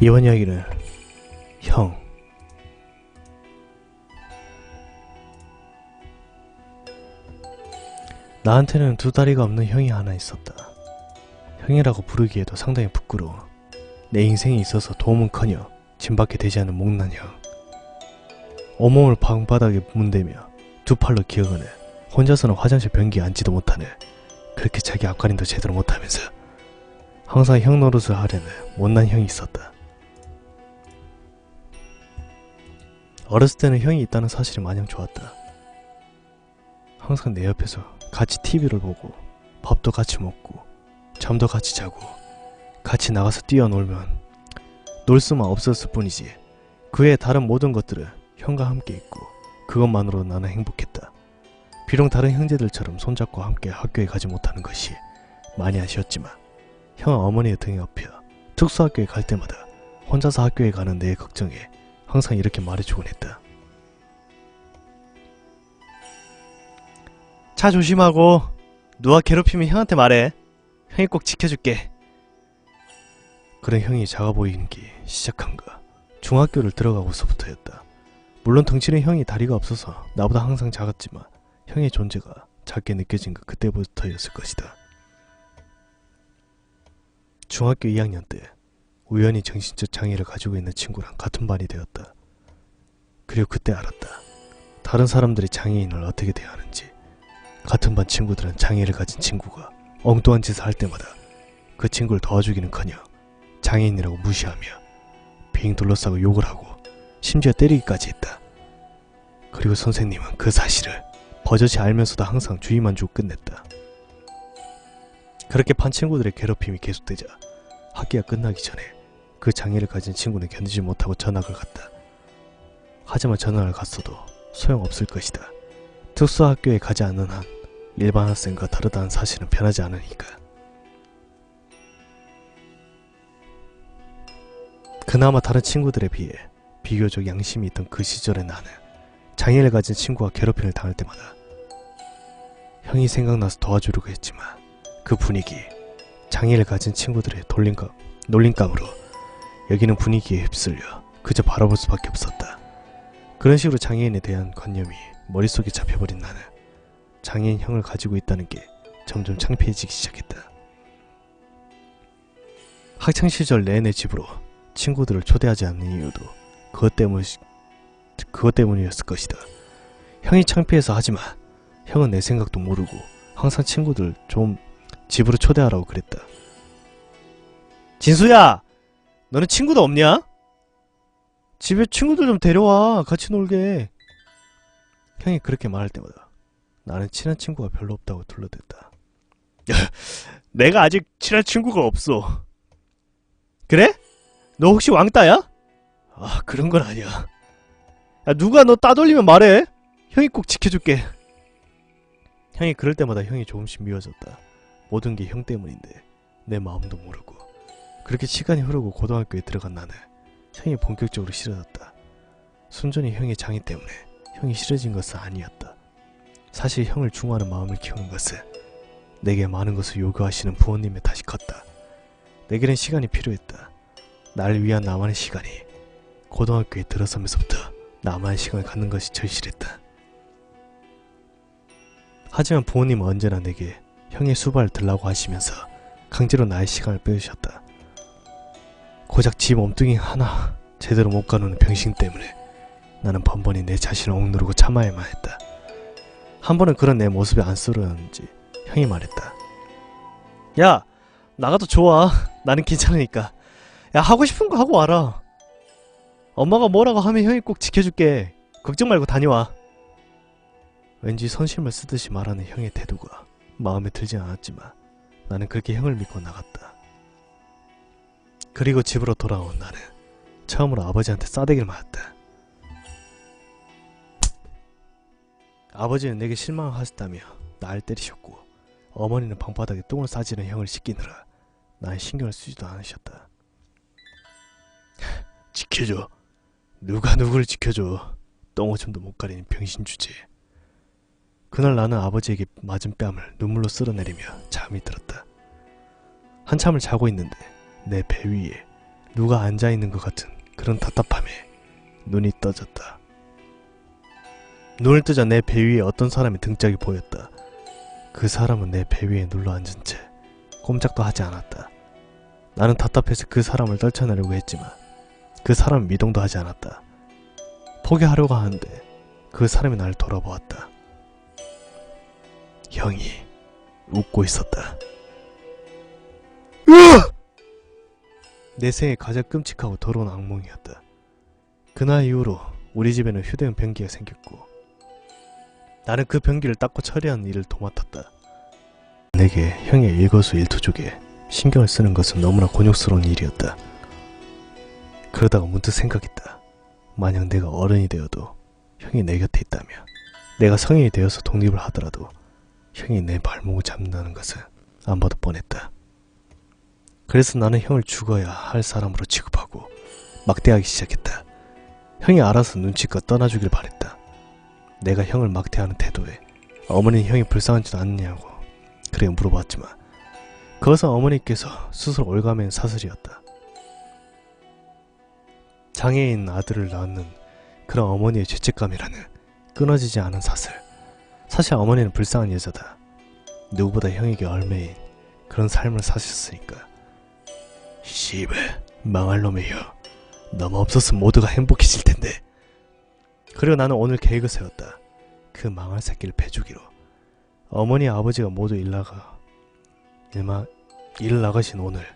이번 이야기는 형 나한테는 두 다리가 없는 형이 하나 있었다. 형이라고 부르기에도 상당히 부끄러워. 내 인생에 있어서 도움은커녕 짐밖에 되지 않는 못난 형. 온몸을 방바닥에 문대며 두 팔로 기어가네. 혼자서는 화장실 변기에 앉지도 못하네. 그렇게 자기 앞가림도 제대로 못하면서 항상 형 노릇을 하려는 못난 형이 있었다. 어렸을 때는 형이 있다는 사실이 마냥 좋았다. 항상 내 옆에서 같이 TV를 보고 밥도 같이 먹고 잠도 같이 자고 같이 나가서 뛰어놀면 놀 수만 없었을 뿐이지 그외 다른 모든 것들은 형과 함께 있고 그것만으로 나는 행복했다. 비록 다른 형제들처럼 손잡고 함께 학교에 가지 못하는 것이 많이 아쉬웠지만 형은 어머니의 등에 업혀 특수학교에 갈 때마다 혼자서 학교에 가는 내 걱정에 항상 이렇게 말해주곤 했다. 차 조심하고 누가 괴롭히면 형한테 말해. 형이 꼭 지켜줄게. 그런 형이 작아 보이는 게 시작한 가. 중학교를 들어가고서부터였다. 물론 덩치는 형이 다리가 없어서 나보다 항상 작았지만 형의 존재가 작게 느껴진 건 그때부터였을 것이다. 중학교 2학년 때 우연히 정신적 장애를 가지고 있는 친구랑 같은 반이 되었다. 그리고 그때 알았다. 다른 사람들이 장애인을 어떻게 대하는지. 같은 반 친구들은 장애를 가진 친구가 엉뚱한 짓을 할 때마다 그 친구를 도와주기는커녕 장애인이라고 무시하며 빙 둘러싸고 욕을 하고 심지어 때리기까지 했다. 그리고 선생님은 그 사실을 버젓이 알면서도 항상 주의만 주고 끝냈다. 그렇게 반 친구들의 괴롭힘이 계속되자 학기가 끝나기 전에 그 장애를 가진 친구는 견디지 못하고 전학을 갔다. 하지만 전학을 갔어도 소용없을 것이다. 특수학교에 가지 않는 한 일반 학생과 다르다는 사실은 변하지 않으니까. 그나마 다른 친구들에 비해 비교적 양심이 있던 그 시절의 나는 장애를 가진 친구가 괴롭힘을 당할 때마다 형이 생각나서 도와주려고 했지만 그 분위기, 장애를 가진 친구들의 돌림감, 놀림감으로 여기는 분위기에 휩쓸려 그저 바라볼 수밖에 없었다. 그런 식으로 장애인에 대한 관념이 머릿속에 잡혀버린 나는 장애인 형을 가지고 있다는 게 점점 창피해지기 시작했다. 학창 시절 내내 집으로 친구들을 초대하지 않는 이유도 그것 때문 그것 때문이었을 것이다. 형이 창피해서 하지만 형은 내 생각도 모르고 항상 친구들 좀 집으로 초대하라고 그랬다. 진수야, 너는 친구도 없냐? 집에 친구들 좀 데려와 같이 놀게. 형이 그렇게 말할 때마다 나는 친한 친구가 별로 없다고 둘러댔다. 내가 아직 친한 친구가 없어. 그래? 너 혹시 왕따야? 아 그런 건 아니야. 야 누가 너 따돌리면 말해. 형이 꼭 지켜줄게. 형이 그럴 때마다 형이 조금씩 미워졌다. 모든 게 형 때문인데 내 마음도 모르고 그렇게 시간이 흐르고 고등학교에 들어간 나는 형이 본격적으로 싫어졌다. 순전히 형의 장애 때문에 형이 싫어진 것은 아니었다. 사실 형을 중화하는 마음을 키우는 것은 내게 많은 것을 요구하시는 부모님의 탓이 컸다. 내게는 시간이 필요했다. 나를 위한 나만의 시간이 고등학교에 들어서면서부터 나만의 시간을 갖는 것이 절실했다. 하지만 부모님은 언제나 내게 형의 수발을 들라고 하시면서 강제로 나의 시간을 빼주셨다. 고작 지 몸뚱이 하나 제대로 못 가누는 병신 때문에 나는 번번이 내 자신을 억누르고 참아야만 했다. 한 번은 그런 내 모습에 안쓰러웠는지 형이 말했다. 야, 나가도 좋아. 나는 괜찮으니까. 야, 하고 싶은 거 하고 와라. 엄마가 뭐라고 하면 형이 꼭 지켜줄게. 걱정 말고 다녀와. 왠지 선심을 쓰듯이 말하는 형의 태도가 마음에 들지 않았지만 나는 그렇게 형을 믿고 나갔다. 그리고 집으로 돌아온 나는 처음으로 아버지한테 싸대기를 맞았다. 아버지는 내게 실망하셨다며 나를 때리셨고 어머니는 방바닥에 똥을 싸지는 형을 씻기느라 난 신경을 쓰지도 않으셨다. 지켜줘. 누가 누구를 지켜줘. 똥오줌도 못 가리는 병신 주제. 그날 나는 아버지에게 맞은 뺨을 눈물로 쓸어내리며 잠이 들었다. 한참을 자고 있는데 내 배 위에 누가 앉아있는 것 같은 그런 답답함에 눈이 떠졌다. 눈을 뜨자 내 배 위에 어떤 사람의 등짝이 보였다. 그 사람은 내 배 위에 눌러 앉은 채 꼼짝도 하지 않았다. 나는 답답해서 그 사람을 떨쳐내려고 했지만 그 사람은 미동도 하지 않았다. 포기하려고 하는데 그 사람이 나를 돌아보았다. 형이 웃고 있었다. 으악! 내 생에 가장 끔찍하고 더러운 악몽이었다. 그날 이후로 우리 집에는 휴대용 변기가 생겼고 나는 그 변기를 닦고 처리하는 일을 도맡았다. 내게 형의 일거수 일투족에 신경을 쓰는 것은 너무나 곤욕스러운 일이었다. 그러다가 문득 생각했다. 만약 내가 어른이 되어도 형이 내 곁에 있다면 내가 성인이 되어서 독립을 하더라도 형이 내 발목을 잡는다는 것은 안 봐도 뻔했다. 그래서 나는 형을 죽어야 할 사람으로 취급하고 막대하기 시작했다. 형이 알아서 눈치껏 떠나주길 바랬다. 내가 형을 막대하는 태도에 어머니는 형이 불쌍하지도 않느냐고 그래 물어봤지만 그것은 어머니께서 스스로 올가맨 사슬이었다. 장애인 아들을 낳는 그런 어머니의 죄책감이라는 끊어지지 않은 사슬. 사실 어머니는 불쌍한 여자다. 누구보다 형에게 얼매인 그런 삶을 사셨으니까. 씨발, 망할 혀. 너무 없었으면 모두가 행복해질 텐데. 그리고 나는 오늘 계획을 세웠다. 그 망할 새끼를 패주기로. 어머니 아버지가 모두 일 나가 일마 일 나가신 오늘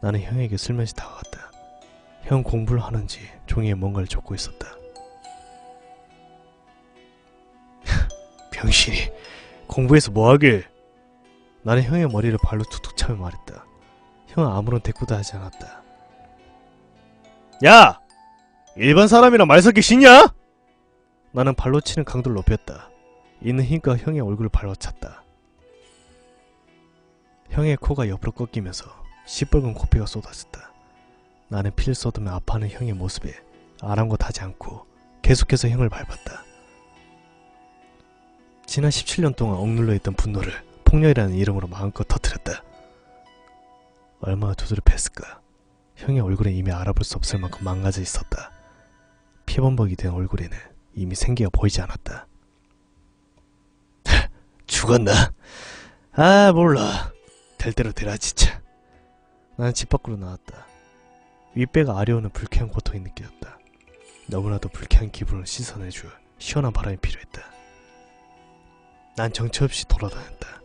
나는 형에게 슬며시 다가갔다. 형 공부를 하는지 종이에 뭔가를 적고 있었다. 병신이 공부해서 뭐하길? 나는 형의 머리를 발로 툭툭 차며 말했다. 형은 아무런 대꾸도 하지 않았다. 야! 일반 사람이랑 말 섞기 싫냐? 나는 발로 치는 강도를 높였다. 있는 힘과 형의 얼굴을 발로찼다. 형의 코가 옆으로 꺾이면서 시뻘건 코피가 쏟아졌다. 나는 피를 쏟으며 아파하는 형의 모습에 아랑곳하지 않고 계속해서 형을 밟았다. 지난 17년 동안 억눌러 있던 분노를 폭력이라는 이름으로 마음껏 터뜨렸다. 얼마나 두드려 팼을까. 형의 얼굴에 이미 알아볼 수 없을 만큼 망가져 있었다. 피범벅이 된 얼굴에는 이미 생기가 보이지 않았다. 죽었나? 아 몰라. 될 대로 되라 진짜. 나는 집 밖으로 나왔다. 윗배가 아려오는 불쾌한 고통이 느껴졌다. 너무나도 불쾌한 기분을 씻어내줄 시원한 바람이 필요했다. 난 정처 없이 돌아다녔다.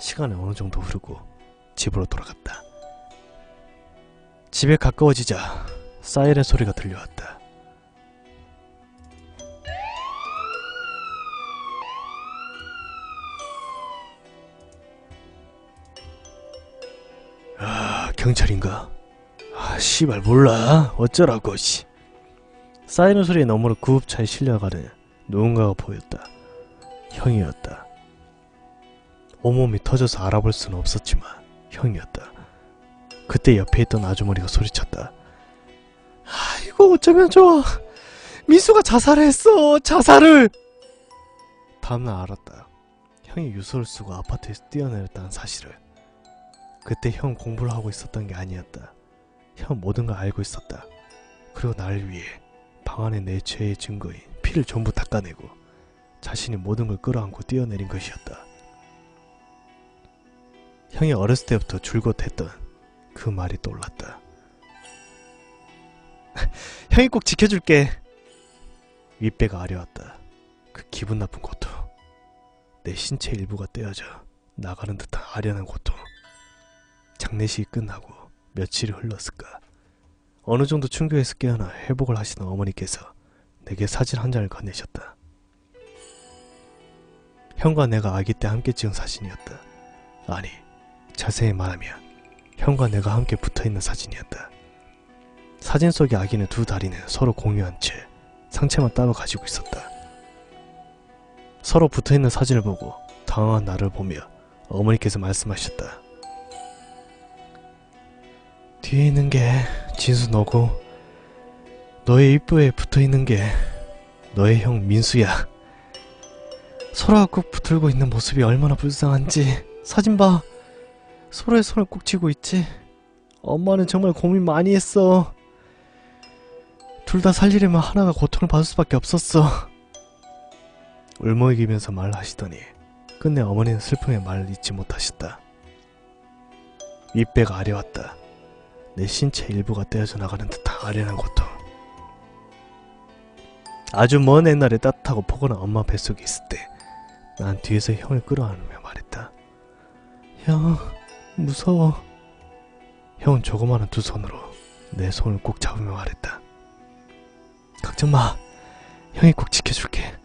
시간이 어느 정도 흐르고 집으로 돌아갔다. 집에 가까워지자 사이렌 소리가 들려왔다. 아, 경찰인가? 아, 씨발 몰라. 어쩌라고 씨. 사이렌 소리에 너머로 구급차에 실려가는 누군가가 보였다. 형이었다. 온몸이 터져서 알아볼 수는 없었지만 형이었다. 그때 옆에 있던 아주머니가 소리쳤다. 아이고 어쩌면 좋아. 미수가 자살을 했어. 자살을. 다음날 알았다. 형이 유서를 쓰고 아파트에서 뛰어내렸다는 사실을. 그때 형 공부를 하고 있었던 게 아니었다. 형 모든 걸 알고 있었다. 그리고 나를 위해 방 안에 내 죄의 증거인 피를 전부 닦아내고 자신이 모든 걸 끌어안고 뛰어내린 것이었다. 형이 어렸을 때부터 줄곧 했던 그 말이 떠올랐다. 형이 꼭 지켜줄게. 윗배가 아려왔다. 그 기분 나쁜 고통. 내 신체 일부가 떼어져 나가는 듯한 아련한 고통. 장례식이 끝나고 며칠이 흘렀을까. 어느 정도 충격에서 깨어나 회복을 하시는 어머니께서 내게 사진 한 장을 건네셨다. 형과 내가 아기 때 함께 찍은 사진이었다. 아니, 자세히 말하면 형과 내가 함께 붙어 있는 사진이었다. 사진 속의 아기는 두 다리는 서로 공유한 채 상체만 따로 가지고 있었다. 서로 붙어 있는 사진을 보고 당황한 나를 보며 어머니께서 말씀하셨다. 뒤에 있는 게 진수 너고 너의 입부에 붙어 있는 게 너의 형 민수야. 서로가 꼭 붙들고 있는 모습이 얼마나 불쌍한지 사진 봐. 서로의 손을 꼭 쥐고 있지. 엄마는 정말 고민 많이 했어. 둘 다 살리려면 하나가 고통을 받을 수밖에 없었어. 울먹이면서 말하시더니 끝내 어머니는 슬픔의 말을 잊지 못하셨다. 윗배가 아려왔다. 내 신체 일부가 떼어져 나가는 듯한 아련한 고통. 아주 먼 옛날에 따뜻하고 포근한 엄마 뱃속에 있을 때, 난 뒤에서 형을 끌어안으며 말했다. 형, 무서워. 형은 조그마한 두 손으로 내 손을 꼭 잡으며 말했다. 걱정 마. 형이 꼭 지켜줄게.